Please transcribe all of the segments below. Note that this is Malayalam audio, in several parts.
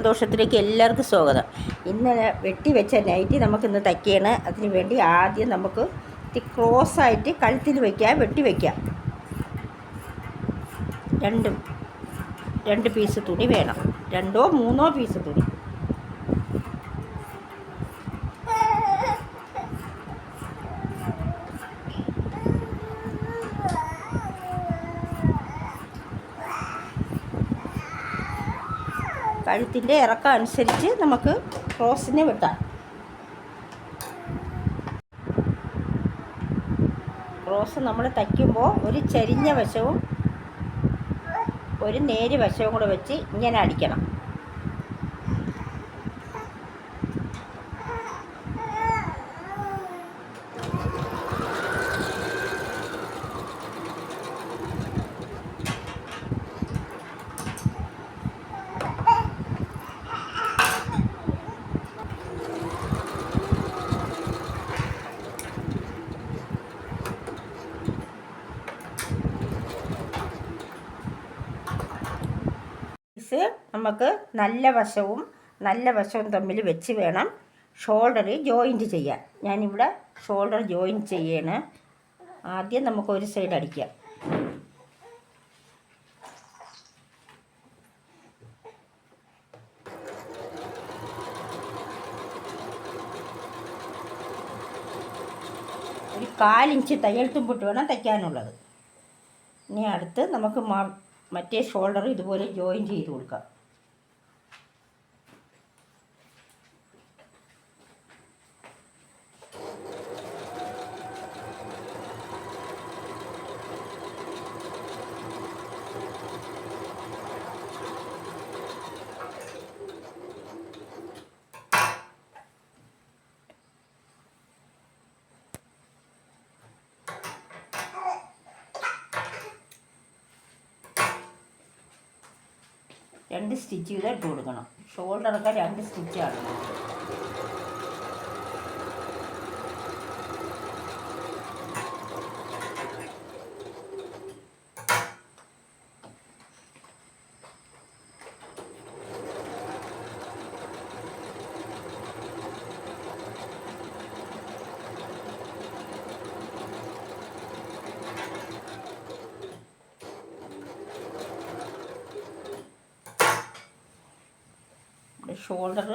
സന്തോഷത്തിലേക്ക് എല്ലാവർക്കും സ്വാഗതം. ഇന്ന് വെട്ടി വെച്ച നൈറ്റി നമുക്കിന്ന് തയ്ക്കുകയാണ് അതിന് വേണ്ടി ആദ്യം നമുക്ക് ക്രോസ് ആയിട്ട് കഴുത്തിൽ വെക്കാം വെട്ടി വയ്ക്കാം രണ്ട് രണ്ട് പീസ് തുണി വേണം. രണ്ടോ മൂന്നോ പീസ് തുണി. കഴുത്തിന്റെ ഇറക്കം അനുസരിച്ച് നമുക്ക് ക്രോസിനെ വെട്ടാം. ക്രോസ് നമ്മൾ തയ്ക്കുമ്പോൾ ഒരു ചരിഞ്ഞ വശവും ഒരു നേര് വശവും കൂടെ വെച്ച് ഇങ്ങനെ അടിക്കണം പീസ് നമുക്ക് നല്ല വശവും നല്ല വശവും തമ്മിൽ വെച്ച് വേണം ഷോൾഡർ ജോയിന്റ് ചെയ്യാൻ. ഞാനിവിടെ ഷോൾഡർ ജോയിൻ ചെയ്യാണ്. ആദ്യം നമുക്ക് ഒരു സൈഡ് അടിക്കാം. ഒരു കാലിഞ്ച് തയ്യൽ തുമ്പിട്ട് വേണം തയ്ക്കാനുള്ളത്. ഇനി അടുത്ത് നമുക്ക് മറ്റേ ഷോൾഡർ ഇതുപോലെ ജോയിൻ ചെയ്ത് കൊടുക്കാം. രണ്ട് സ്റ്റിച്ച് ചെയ്തിട്ട് കൊടുക്കണം. ഷോൾഡറൊക്കെ രണ്ട് സ്റ്റിച്ചാണ്. ഷോൾഡർ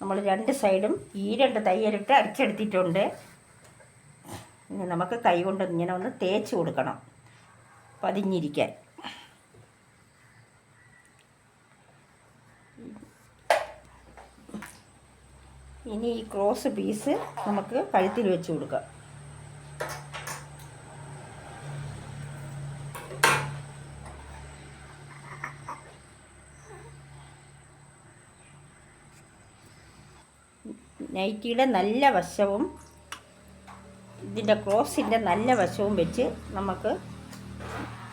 നമ്മൾ രണ്ട് സൈഡും ഈ രണ്ട് തയ്യലിട്ട് അടിച്ചെടുത്തിട്ടുണ്ട് ഇനി നമുക്ക് കൈ കൊണ്ട് ഇങ്ങനെ ഒന്ന് തേച്ച് കൊടുക്കണം പതിഞ്ഞിരിക്കാൻ. ഇനി ഈ ക്രോസ് പീസ് നമുക്ക് കഴുത്തിൽ വെച്ച് കൊടുക്കാം. നൈറ്റിയുടെ നല്ല വശവും ഇതിന്റെ ക്രോസിന്റെ നല്ല വശവും വെച്ച് നമുക്ക്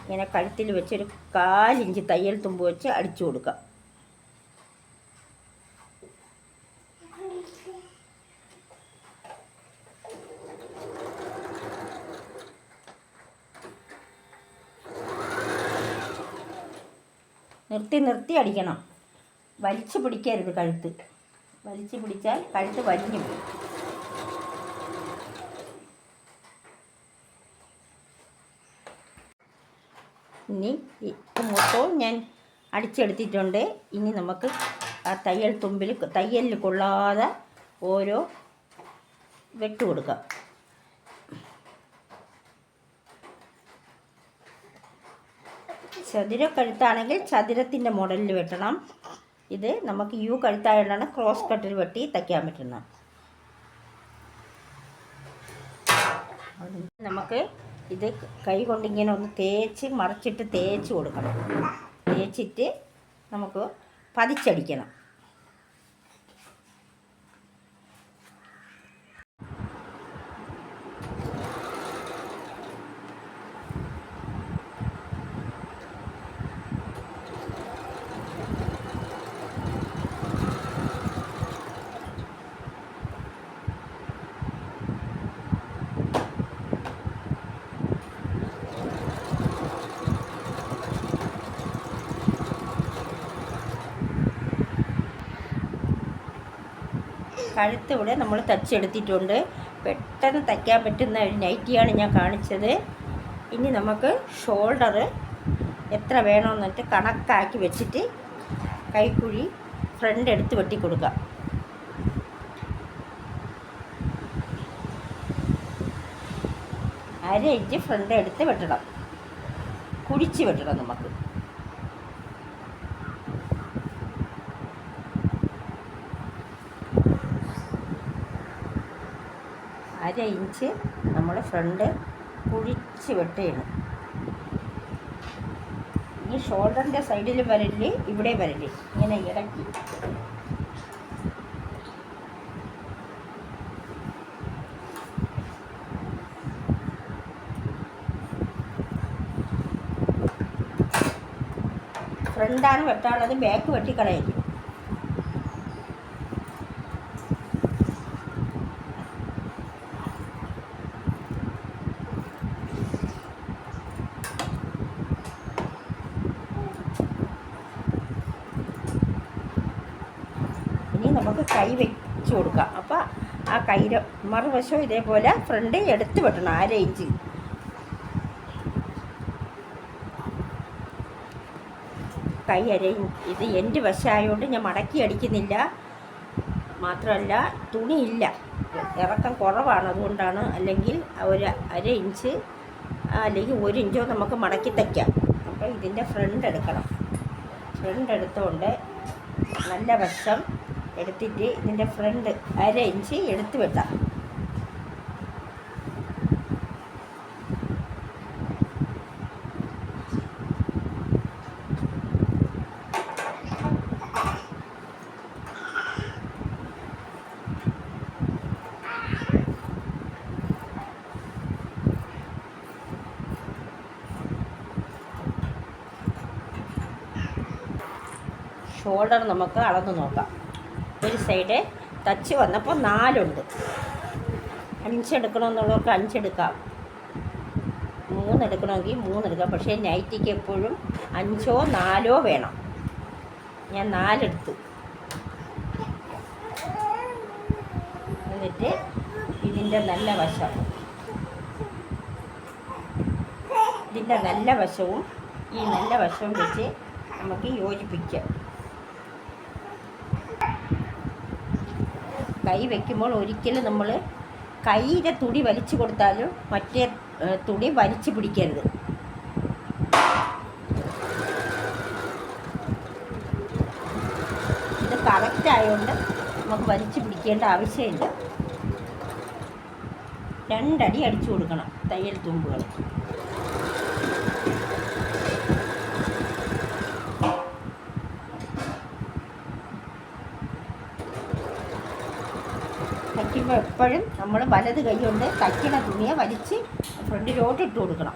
ഇങ്ങനെ കഴുത്തിൽ വെച്ചൊരു കാലിഞ്ച് തയ്യൽ തുമ്പ് വെച്ച് അടിച്ചു കൊടുക്കാം. നിർത്തി നിർത്തി അടിക്കണം. വലിച്ചു പിടിക്കരുത് കഴുത്ത്. വലിച്ചു പിടിച്ചാൽ കഴുത്ത് വലിഞ്ഞു ഇനി മൊത്തവും ഞാൻ അടിച്ചെടുത്തിട്ടുണ്ട്. ഇനി നമുക്ക് ആ തയ്യൽ തുമ്പിൽ തയ്യലിൽ കൊള്ളാതെ ഓരോ വെട്ട് കൊടുക്കാം. ചതുര കഴുത്താണെങ്കിൽ ചതുരത്തിന്റെ മോഡലിൽ വെട്ടണം. ഇത് നമുക്ക് യു കഴുത്തായതുകൊണ്ടാണ് ക്രോസ് കട്ടിൽ വെട്ടി തയ്ക്കാൻ പറ്റുന്നത്. നമുക്ക് ഇത് കൈ കൊണ്ട് ഇങ്ങനെ ഒന്ന് തേച്ച് മറിച്ചിട്ട് തേച്ച് കൊടുക്കണം. തേച്ചിട്ട് നമുക്ക് പതിച്ചടിക്കണം. കഴുത്ത് ഇവിടെ നമ്മൾ തച്ചെടുത്തിട്ടുണ്ട്. പെട്ടെന്ന് തയ്ക്കാൻ പറ്റുന്ന ഒരു നൈറ്റിയാണ് ഞാൻ കാണിച്ചത്. ഇനി നമുക്ക് ഷോൾഡർ എത്ര വേണമെന്നിട്ട് കണക്കാക്കി വെച്ചിട്ട് കൈക്കുഴി ഫ്രണ്ട് എടുത്ത് വെട്ടിക്കൊടുക്കാം അര ഇഞ്ച് ഫ്രണ്ട് എടുത്ത് വെട്ടണം. കുഴിച്ച് വെട്ടണം നമുക്ക്. അര ഇഞ്ച് നമ്മൾ ഫ്രണ്ട് കുഴിച്ച് വെട്ടുകയാണ് ഈ ഷോൾഡറിന്റെ സൈഡിൽ വരൽ ഇവിടെ വരൽ. ഇങ്ങനെ ഇടയ്ക്ക് ഫ്രണ്ടാണ് വെട്ടാനുള്ളത് ബാക്ക് വെട്ടിക്കളയരുത് ഇനി നമുക്ക് കൈ വെച്ച് കൊടുക്കാം അപ്പോൾ ആ കൈയുടെ മറുവശം ഇതേപോലെ ഫ്രണ്ട് എടുത്ത് വെട്ടണം അര ഇഞ്ച് കൈ അര ഇത് എന്റെ വശമായതുകൊണ്ട് ഞാൻ മടക്കി അടിക്കുന്നില്ല. മാത്രമല്ല തുണിയില്ല. ഇറക്കം കുറവാണ് അതുകൊണ്ടാണ്. അല്ലെങ്കിൽ ഒരു അര ഇഞ്ച് അല്ലെങ്കിൽ ഒരു ഇഞ്ചോ നമുക്ക് മടക്കി തയ്ക്കാം. അപ്പോൾ ഇതിന്റെ ഫ്രണ്ട് എടുക്കണം. ഫ്രണ്ട് എടുത്തുകൊണ്ട് നല്ല വശം എടുത്തിട്ട് ഇതിന്റെ ഫ്രണ്ട് അര ഇഞ്ച് എടുത്ത് വെട്ടാം. ഷോൾഡർ നമുക്ക് അളന്ന് നോക്കാം. ഒരു സൈഡ് തച്ച് വന്നപ്പോൾ നാലുണ്ട്. അഞ്ചെടുക്കണമെന്നുള്ളവർക്ക് അഞ്ചെടുക്കാം മൂന്നെടുക്കണമെങ്കിൽ മൂന്നെടുക്കാം പക്ഷേ നൈറ്റിക്ക് എപ്പോഴും അഞ്ചോ നാലോ വേണം. ഞാൻ നാലെടുത്തു എന്നിട്ട് ഇതിന്റെ നല്ല വശം. ഇതിന്റെ നല്ല വശവും ഈ നല്ല വശവും വെച്ച് നമുക്ക് യോജിപ്പിക്കാം. കൈ വെക്കുമ്പോൾ ഒരിക്കലും നമ്മൾ കൈയിലെ തുടി വലിച്ചു കൊടുത്താലും മറ്റേ തുണി വലിച്ചു പിടിക്കരുത്. ഇത് കറക്റ്റ് ആയതുകൊണ്ട് നമുക്ക് വലിച്ചു പിടിക്കേണ്ട ആവശ്യമില്ല. രണ്ടടി അടിച്ചു കൊടുക്കണം തയ്യൽ തുമ്പുകൾ. തയ്ക്കുമ്പോൾ എപ്പോഴും നമ്മൾ വലത് കൈ കൊണ്ട് തയ്ക്കണ തുണിയെ വലിച്ച് ഫ്രണ്ടിലോട്ട് ഇട്ട് കൊടുക്കണം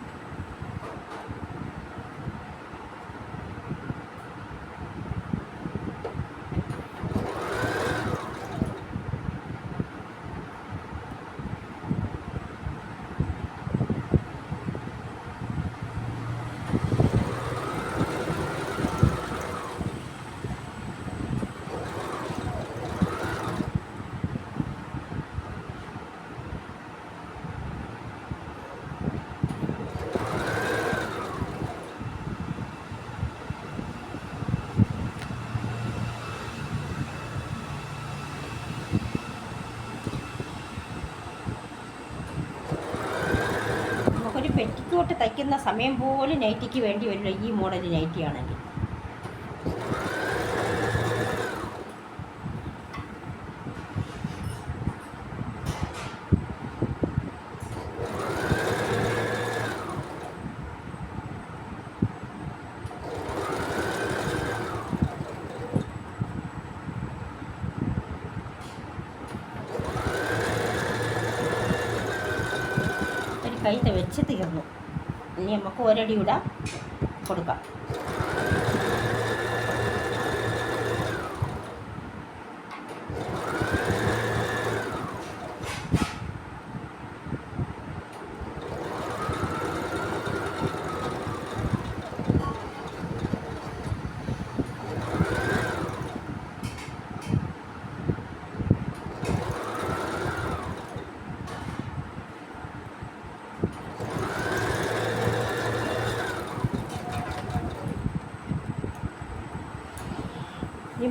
നമുക്കൊരു പെറ്റിക്കോട്ട് തയ്ക്കുന്ന സമയം പോലും നൈറ്റിക്ക് വേണ്ടി വരില്ല. ഈ മോഡൽ നൈറ്റി ആണെങ്കിൽ ഒരു കൈ വെച്ച് തീർന്നു. ഇനി നമുക്ക് ഒരടി കൂടെ കൊടുക്കാം.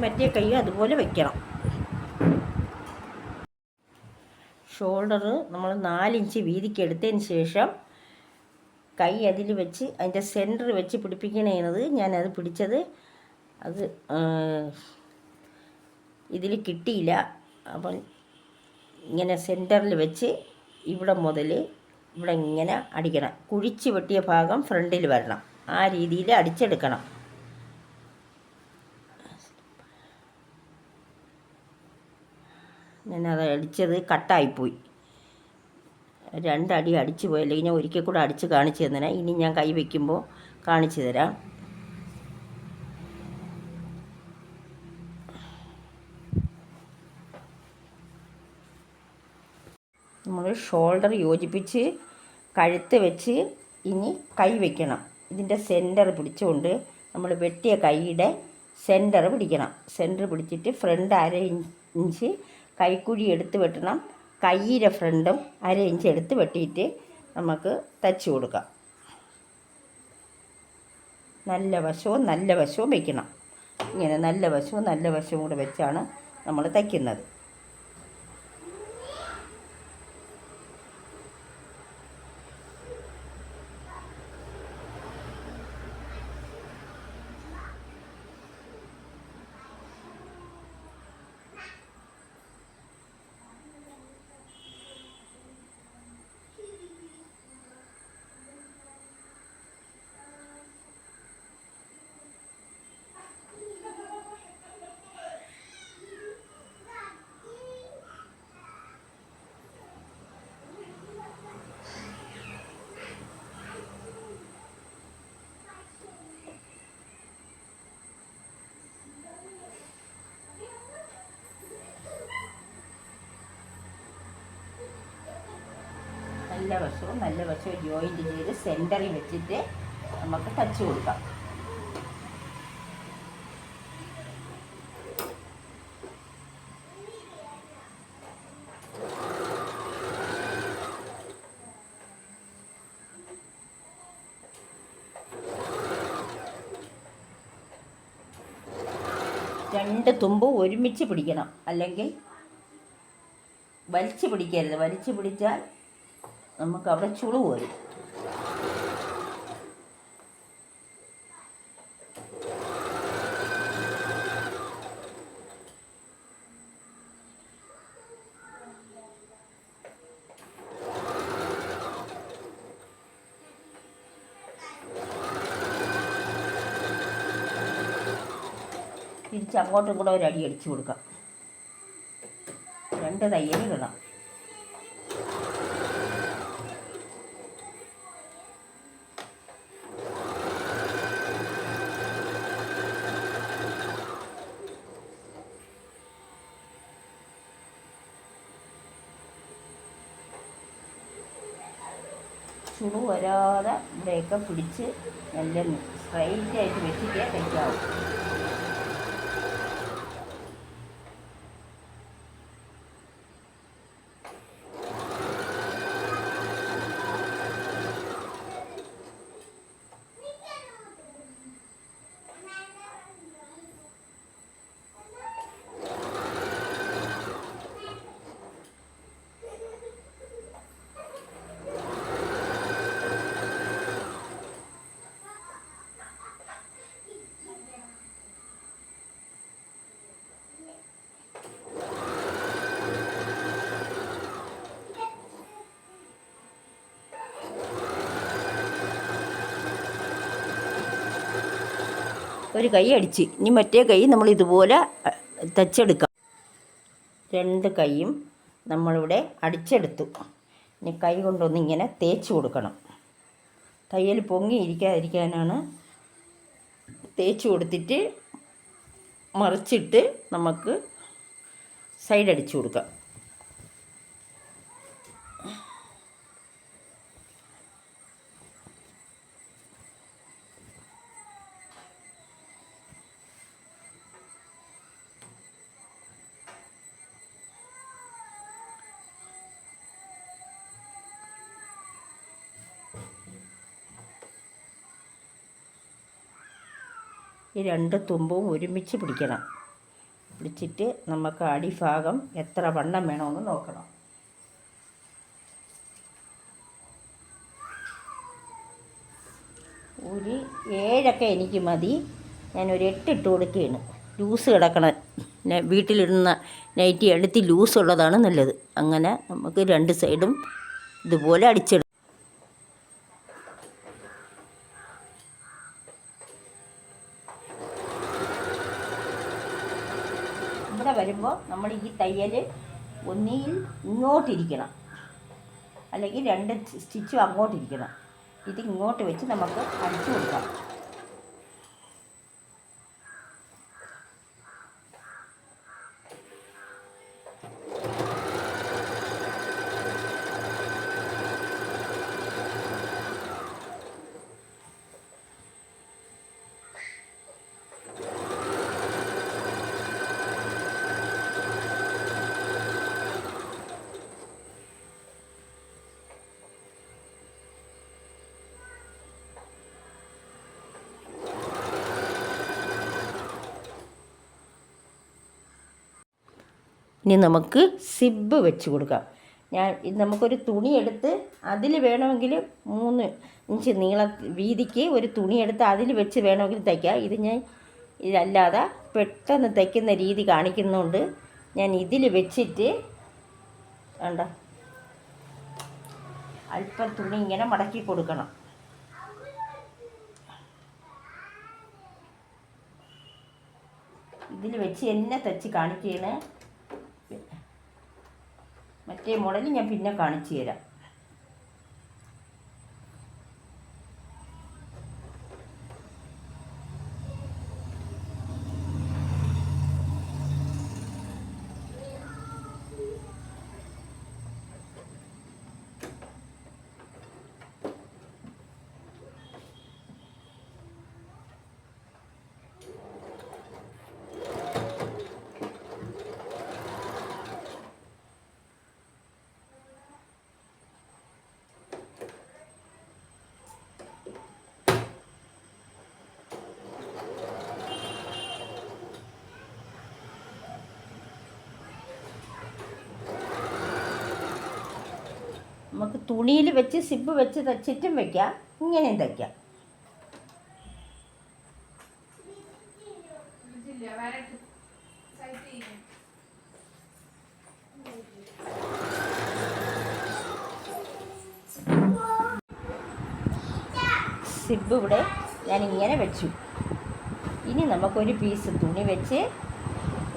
മറ്റേ കൈ അതുപോലെ വെക്കണം. ഷോൾഡർ നമ്മൾ നാലിഞ്ച് വീതിക്ക് എടുത്തതിന് ശേഷം കൈ അതിൽ വെച്ച് അതിന്റെ സെന്റർ വെച്ച് പിടിപ്പിക്കണേന്നത് ഞാനത് പിടിച്ചത് അത് ഇതിൽ കിട്ടിയില്ല. അപ്പം ഇങ്ങനെ സെന്ററിൽ വെച്ച് ഇവിടെ മുതൽ ഇവിടെ ഇങ്ങനെ അടിക്കണം. കുഴിച്ച് വെട്ടിയ ഭാഗം ഫ്രണ്ടിൽ വരണം. ആ രീതിയിൽ അടിച്ചെടുക്കണം. ഞാനത് അടിച്ചത് കട്ടായിപ്പോയി. രണ്ടടി അടിച്ചു പോയി അല്ലെങ്കിൽ ഞാൻ ഒരിക്കൽ കൂടെ അടിച്ച് കാണിച്ചു തന്നെ ഇനി ഞാൻ കൈ വയ്ക്കുമ്പോൾ കാണിച്ചു തരാം. നമ്മൾ ഷോൾഡർ യോജിപ്പിച്ച് കഴുത്ത് വെച്ച് ഇനി കൈ വയ്ക്കണം ഇതിന്റെ സെന്റർ പിടിച്ചുകൊണ്ട് നമ്മൾ വെട്ടിയ കൈയുടെ സെന്റർ പിടിക്കണം. സെന്റർ പിടിച്ചിട്ട് ഫ്രണ്ട് അര ഇഞ്ച് കൈക്കുഴി എടുത്ത് വെട്ടണം. കയ്യിലെ ഫ്രണ്ടും അര ഇഞ്ച് എടുത്ത് വെട്ടിയിട്ട് നമുക്ക് തച്ച് കൊടുക്കാം. നല്ല വശവും നല്ല വശവും വയ്ക്കണം ഇങ്ങനെ നല്ല വശവും നല്ല വശവും കൂടെ വെച്ചാണ് നമ്മൾ തയ്ക്കുന്നത്. നല്ല വശവും നല്ല വശവും ജോയിന്റ് ചെയ്ത് സെന്ററിൽ വെച്ചിട്ട് നമുക്ക് തച്ച് കൊടുക്കാം. രണ്ട് തുമ്പ് ഒരുമിച്ച് പിടിക്കണം. അല്ലെങ്കിൽ വലിച്ചു പിടിക്കരുത്. വലിച്ചു പിടിച്ചാൽ നമുക്ക് അവിടെ ചുളു വരും തിരിച്ച് അങ്ങോട്ടും കൂടെ ഒരു അടി അടിച്ചു കൊടുക്കാം രണ്ട് തയ്യലിടണം ചുളു വരാതെ ഇവിടെയൊക്കെ പിടിച്ച് നല്ല സ്ട്രൈറ്റ് ആയിട്ട് വെച്ചിട്ടേ തയ്ക്കാവും ഒരു കൈ അടിച്ച്. ഇനി മറ്റേ കൈ നമ്മൾ ഇതുപോലെ തച്ചെടുക്കാം. രണ്ട് കൈയും നമ്മളിവിടെ അടിച്ചെടുത്തു. ഇനി കൈ കൊണ്ടൊന്ന് ഇങ്ങനെ തേച്ച് കൊടുക്കണം. തയ്യൽ പൊങ്ങിയിരിക്കാതിരിക്കാനാണ് തേച്ച് കൊടുത്തിട്ട് മറിച്ചിട്ട് നമുക്ക് സൈഡ് അടിച്ചു കൊടുക്കാം. രണ്ട് തുമ്പും ഒരുമിച്ച് പിടിക്കണം. പിടിച്ചിട്ട് നമുക്ക് അടിഭാഗം എത്ര വണ്ണം വേണമെന്ന് നോക്കണം. ഒരു ഏഴൊക്കെ എനിക്ക് മതി. ഞാനൊരു എട്ട് ഇട്ട് കൊടുക്കുകയാണ്. ലൂസ് കിടക്കണ വീട്ടിലിടുന്ന നൈറ്റി എടുത്ത് ലൂസ് ഉള്ളതാണ് നല്ലത്. അങ്ങനെ നമുക്ക് രണ്ട് സൈഡും ഇതുപോലെ അടിച്ചെടുക്കാം ഇവിടെ വരുമ്പോൾ നമ്മൾ ഈ തയ്യൽ ഒന്നിയിൽ ഇങ്ങോട്ടിരിക്കണം. അല്ലെങ്കിൽ രണ്ട് സ്റ്റിച്ചും അങ്ങോട്ടിരിക്കണം. ഇത് ഇങ്ങോട്ട് വെച്ച് നമുക്ക് അടിച്ചു കൊടുക്കാം. ഇനി നമുക്ക് സിബ് വെച്ച് കൊടുക്കാം. ഞാൻ നമുക്കൊരു തുണി എടുത്ത് അതിൽ വേണമെങ്കിൽ മൂന്ന് ഇഞ്ച് നീള വീതിക്ക് ഒരു തുണി എടുത്ത് അതിൽ വെച്ച് വേണമെങ്കിൽ തയ്ക്കാം. ഇത് ഞാൻ ഇതല്ലാതെ പെട്ടെന്ന് തയ്ക്കുന്ന രീതി കാണിക്കുന്നതുകൊണ്ട് ഞാൻ ഇതിൽ വെച്ചിട്ട് വേണ്ട അല്പം തുണി ഇങ്ങനെ മടക്കി കൊടുക്കണം. ഇതിൽ വെച്ച് എന്നെ തച്ച് കാണിക്കുകയാണ് മറ്റേ മോഡൽ ഞാൻ പിന്നെ കാണിച്ചു തരാം. നമുക്ക് തുണിയിൽ വെച്ച് സിബ് വെച്ച് തച്ചിട്ടും വെക്കാം. ഇങ്ങനെയും തയ്ക്കാം. സിബ് ഇവിടെ ഞാൻ ഇങ്ങനെ വെച്ചു. ഇനി നമുക്കൊരു പീസ് തുണി വെച്ച്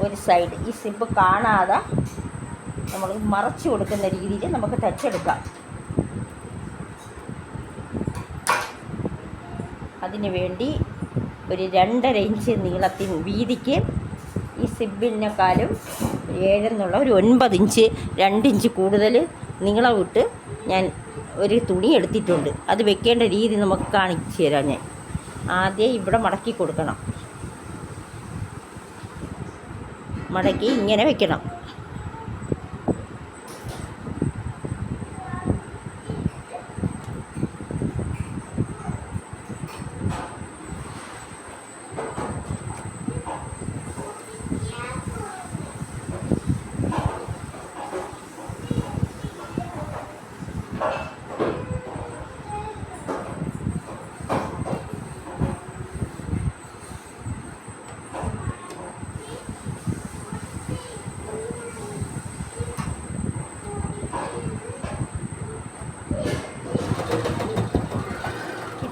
ഒരു സൈഡ് ഈ സിബ് കാണാതെ നമ്മൾ മറച്ചു കൊടുക്കുന്ന രീതിയിൽ നമുക്ക് തച്ചെടുക്കാം അതിന് വേണ്ടി ഒരു രണ്ടര ഇഞ്ച് നീളത്തിൽ വീതിക്ക് ഈ സിബിലിനേക്കാളും ഏഴെന്നുള്ള ഒരു ഒൻപത് ഇഞ്ച് രണ്ട് ഇഞ്ച് കൂടുതൽ നീളം വിട്ട് ഞാൻ ഒരു തുണി എടുത്തിട്ടുണ്ട്. അത് വെക്കേണ്ട രീതി നമുക്ക് കാണിച്ചു തരാം ഞാൻ. ആദ്യം ഇവിടെ മടക്കി കൊടുക്കണം. മടക്കി ഇങ്ങനെ വെക്കണം.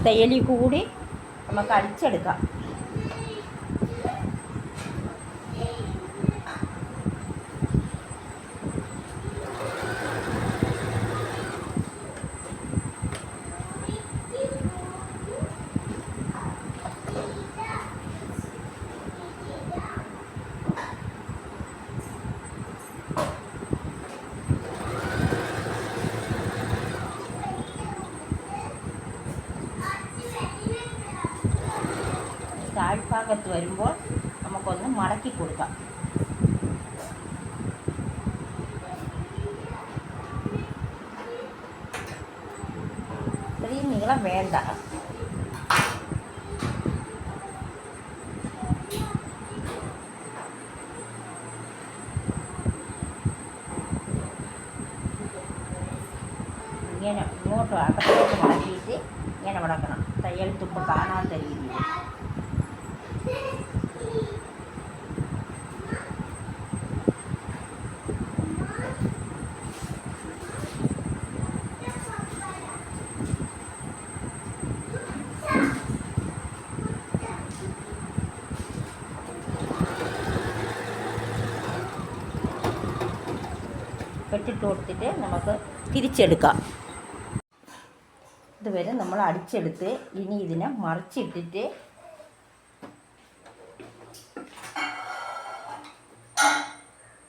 ഈ കൂടി നമുക്ക് അടിച്ചെടുക്കാം. താഴ്ഭാഗത്ത് വരുമ്പോൾ നമുക്കൊന്ന് മടക്കി കൊടുക്കാം. ഇത്രയും നീളം വേണ്ട ഇങ്ങനെ ഇങ്ങോട്ട് അകത്തോട്ട് മടക്കിയിട്ട് ഇങ്ങനെ മടക്കണം തയ്യൽ തുമ്പ് കാണാത്ത രീതിയിൽ കെട്ടിട്ട് കൊടുത്തിട്ട് നമുക്ക് തിരിച്ചെടുക്കാം. ഇതുവരെ നമ്മൾ അടിച്ചെടുത്ത് ഇനി ഇതിനെ മറിച്ചിട്ടിട്ട്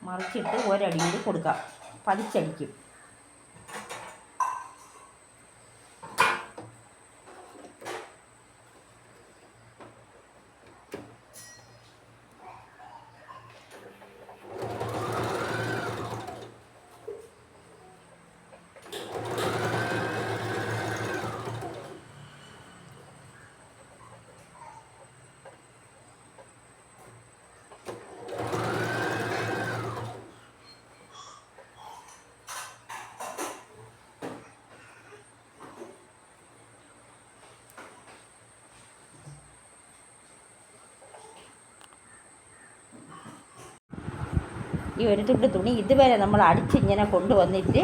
മറിച്ചിട്ട് ഒരടി കൂടി കൊടുക്കാം. പതിച്ചടിക്കും. ഈ ഒരു തുണ്ട് തുണി ഇതുവരെ നമ്മൾ അടിച്ചിങ്ങനെ കൊണ്ടുവന്നിട്ട്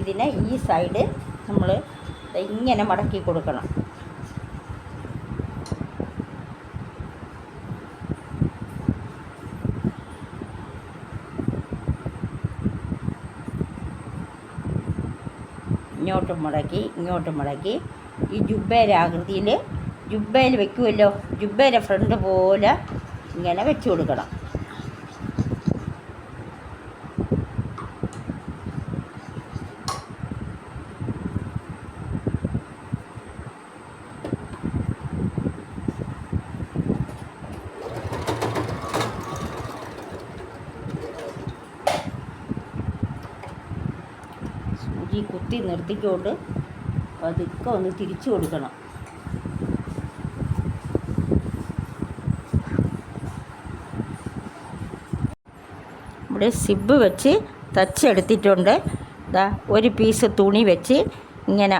ഇതിനെ ഈ സൈഡ് നമ്മൾ ഇങ്ങനെ മടക്കി കൊടുക്കണം. ഇങ്ങോട്ടും മുടക്കി ഇങ്ങോട്ടും മുടക്കി. ഈ ജുബേര ആകൃതിയിൽ ജുബയിൽ വെക്കുമല്ലോ? ജുബേര ഫ്രണ്ട് പോലെ ഇങ്ങനെ വെച്ച് കൊടുക്കണം. നിർത്തിക്കൊണ്ട് പതുക്കെ ഒന്ന് തിരിച്ചു കൊടുക്കണം. ഇവിടെ സിബ് വെച്ച് തച്ചെടുത്തിട്ടുണ്ട് ഇതാ ഒരു പീസ് തുണി വെച്ച് ഇങ്ങനെ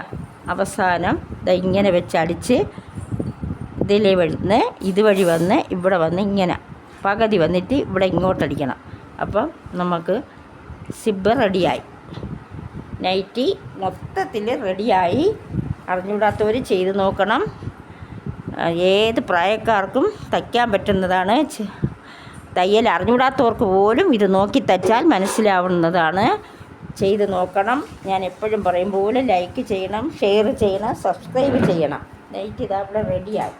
അവസാനം ഇതാ ഇങ്ങനെ വെച്ച് അടിച്ച് ഇതിലെ വന്ന് ഇതുവഴി വന്ന് ഇവിടെ വന്ന് ഇങ്ങനെ പകുതി വന്നിട്ട് ഇവിടെ ഇങ്ങോട്ടടിക്കണം. അപ്പം നമുക്ക് സിബ് റെഡിയായി. നൈറ്റി മൊത്തത്തിൽ റെഡിയായി. അറിഞ്ഞുകൂടാത്തവർ ചെയ്ത് നോക്കണം. ഏത് പ്രായക്കാർക്കും തയ്ക്കാൻ പറ്റുന്നതാണ്. തയ്യൽ അറിഞ്ഞുകൂടാത്തവർക്ക് പോലും ഇത് നോക്കി തച്ചാൽ മനസ്സിലാവുന്നതാണ്. ചെയ്ത് നോക്കണം. ഞാൻ എപ്പോഴും പറയും പോലെ ലൈക്ക് ചെയ്യണം ഷെയർ ചെയ്യണം സബ്സ്ക്രൈബ് ചെയ്യണം. നൈറ്റ് ഇതാ ഇവിടെ റെഡിയായി